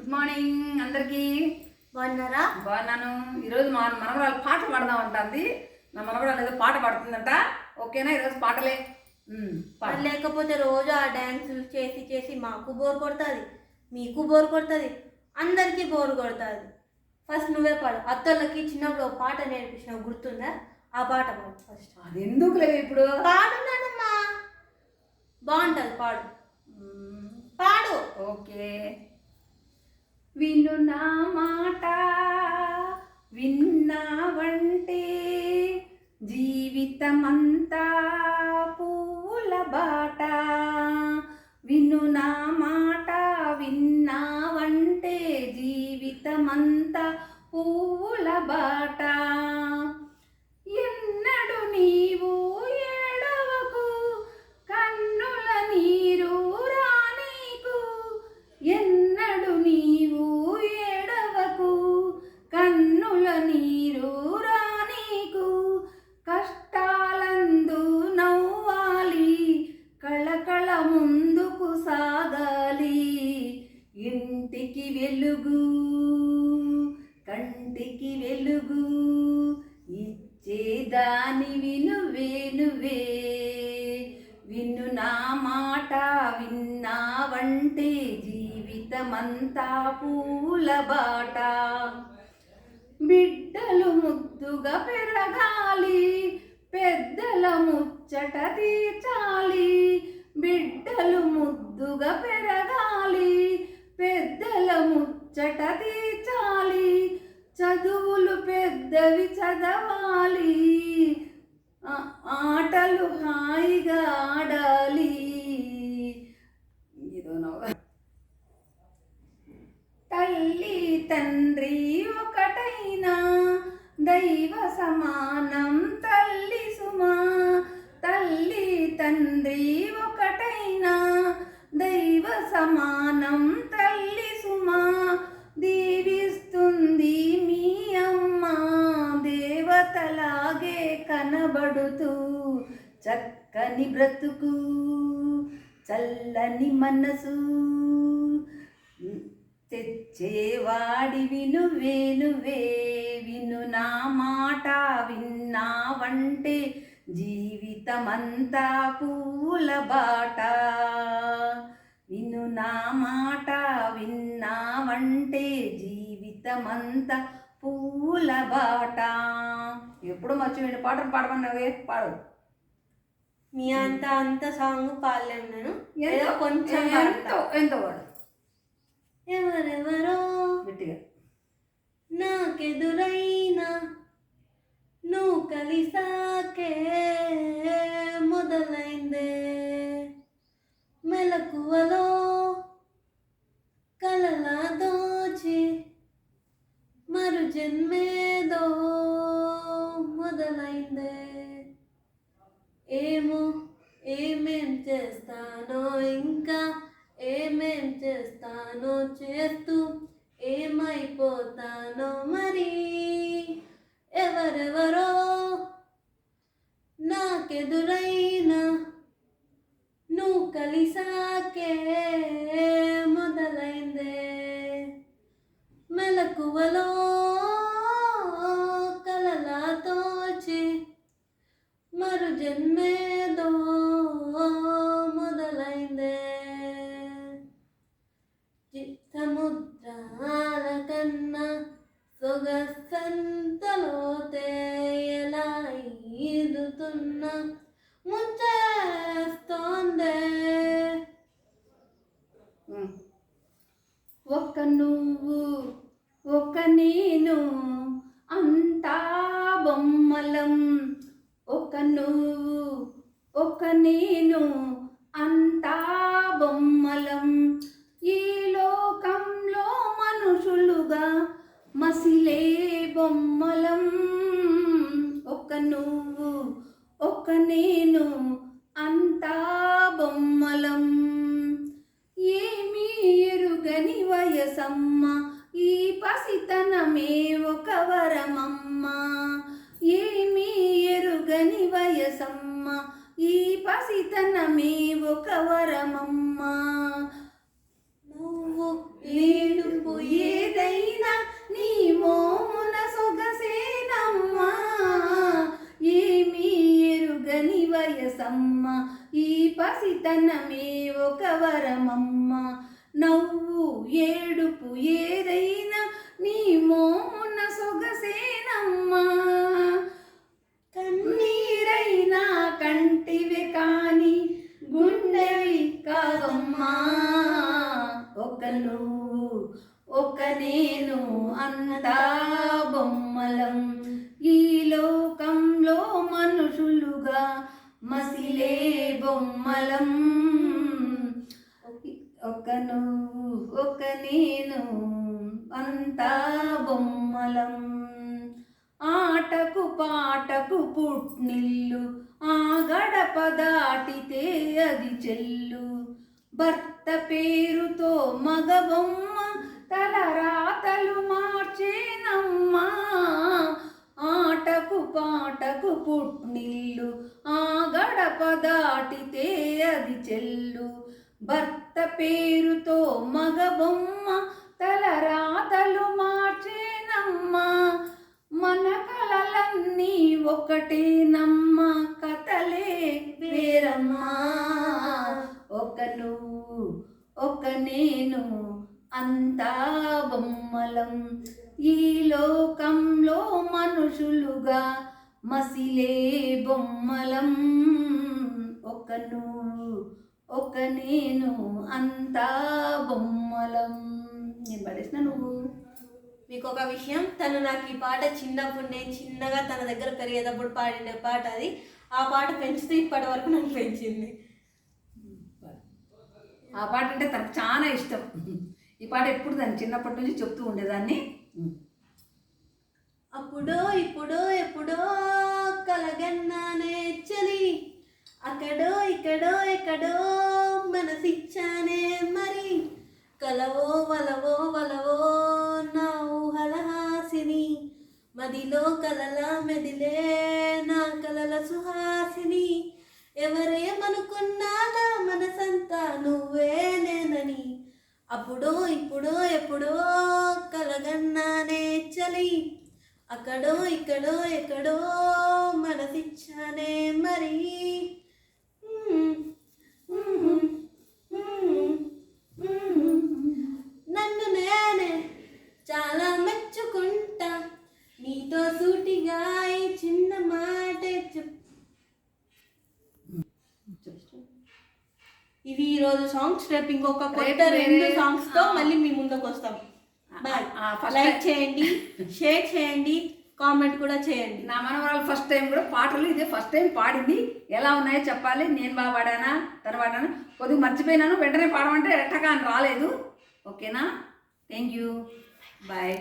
Good morning అందరికీ. బాగున్నారా? బాగున్నాను. ఈరోజు మా మనవరాలు పాట పాడదాం ఉంటుంది నా మనవరాలు ఏదో పాట పాడుతుందంట. ఓకేనా? ఈరోజు పాటలే. లేకపోతే రోజు ఆ డ్యాన్సులు చేసి చేసి మాకు బోర్ కొడుతుంది మీకు బోర్ కొడుతుంది అందరికీ బోర్ కొడుతుంది. ఫస్ట్ నువ్వే పాడు. అత్తోళ్ళకి చిన్నప్పుడు ఒక పాట నేర్పించిన గుర్తుందా? ఆ పాట పాడు ఫస్ట్. అది ఎందుకు లేవు ఇప్పుడు? పాడున్నానమ్మా బాగుంటుంది పాడు. పాడు. ఓకే. విను నా మాట విన్నావంటే జీవితమంతా పూల బాట. విను నా మాట విన్నావంటే జీవితమంతా పూల బాట. కంటికి వెలుగు ఇచ్చేదాని విను వేనువే విను నా మాట విన్నావంటే జీవితమంతా పూల బాట. బిడ్డలు ముద్దుగా పెరగాలి పెద్దల ముచ్చట తీర్చాలి. బిడ్డలు ముద్దుగా పెరగాలి పెద్దల ముచ్చట తీర్చాలి. చదువులు పెద్దవి చదవాలి. ఆటలు హాయిగా ఆడాలి. తల్లి తండ్రి ఒకటైనా దైవ సమానం తల్లి సుమా. తల్లి తండ్రి ఒకటైనా దైవ సమానం కనబడుతూ చక్కని బ్రతుకు చల్లని మనసు. తెచ్చేవాడివి నువ్వే నువ్వే విను నా మాట విన్నావంటే జీవితమంతా పూల బాట. విను నా మాట విన్నావంటే జీవితమంతా పూల బాట. ఎప్పుడు మర్చిపోయిన పాటలు పాడమన్నావే? పాడు? మీ అంత అంత సాంగ్ పాడలేను నేను ఏదో కొంచెం ఎంతో ఎంతో పాడు. ఎవరెవరో గట్టిగా. నాకెదురైనా నువ్వు కలిసాకే ఏమో ఏమేం చేస్తానో ఇంకా ఏమేం చేస్తానో చేస్తూ ఏమైపోతానో మరి. ఎవరెవరో నాకెదురైనా నువ్వు కలిసాకే మొదలైందే. మెలకువలో మరు నేను అంతా బొమ్మలం. ఈ లోకంలో మనుషులుగా మసిలే బొమ్మలం. ఒక నువ్వు ఒక నేను అంతా నీవు కవరమమ్మా నువ్వు ఏడుపు ఏదైనా నీ మోమున సొగసేనమ్మా. ఏమీ ఎరుగని వయసమ్మ. ఈ పసితనమే ఒక వరమమ్మా నవ్వు ఏడుపు ఏదైనా నీ మోమున సొగసేనమ్మా. కన్నీరైనా కంటివే కానీ గుండెవి కాదమ్మా ఒక నువ్వు ఒక నేను అంతా బొమ్మలం. ఈ లోకంలో మనుషులుగా మసిలే బొమ్మలం. ఒక నువ్వు ఒక నేను అంతా బొమ్మలం. ఆటకు పాటకు పుట్నిల్లు గడప దాటితే అది చెల్లు. భర్త పేరుతో మగబొమ్మ తల రాతలు మార్చేనమ్మా. ఆటకు పాటకు పుట్నిల్లు ఆ గడప దాటితే అది చెల్లు. భర్త పేరుతో మగబొమ్మ తలరా అన్నీ ఒకటే నమ్మ కథలే వేరమ్మా. ఒక నువ్వు ఒక నేను అంతా బొమ్మలం. ఈ లోకంలో మనుషులుగా మసిలే బొమ్మలం. ఒక నువ్వు ఒక నేను అంతా బొమ్మలం. నేను పడేసిన నువ్వు? మీకు ఒక విషయం తను నాకు ఈ పాట చిన్నప్పుడు నేను చిన్నగా తన దగ్గర పెరిగేటప్పుడు పాడిన పాట అది. ఆ పాట పెంచుతూ ఇప్పటి వరకు నన్ను పెంచింది. ఆ పాట అంటే తనకు చాలా ఇష్టం. ఈ పాట ఎప్పుడు దాన్ని చిన్నప్పటి నుంచి చెప్తూ ఉండేదాన్ని? అప్పుడో ఇప్పుడో ఎప్పుడో కలగన్నానే చలి అక్కడో ఇక్కడో ఎక్కడో మనసిచ్చానే మరి. కలవో వలవో వలవో మదిలో కలల మెదిలే నా కలల సుహాసిని. ఎవరేమనుకున్నా నా మనసంతా నువ్వే నేనని. అప్పుడో ఇప్పుడో ఎప్పుడో కలగన్నానే చలి. అక్కడో ఇక్కడో ఎక్కడో మనసిచ్చానే మరి. నన్ను నేనే ఈ చిన్న మాట ఇవి ఈ రోజు సాంగ్స్ రేపు ఇంకొక కొత్త రెండు సాంగ్స్తో. మళ్ళీ మీ ముందుకు వస్తాం. బాయ్ లైక్ చేయండి షేర్ చేయండి కామెంట్ కూడా చేయండి. నా మనవరాలు ఫస్ట్ టైం కూడా పాటలు ఇదే ఫస్ట్ టైం పాడింది. ఎలా ఉన్నాయో చెప్పాలి. నేను బాగా పాడానా? పాడానా? కొద్దిగా మర్చిపోయినాను. వెంటనే పాడమంటే ఎట్టగా అని రాలేదు. ఓకేనా? Thank you bye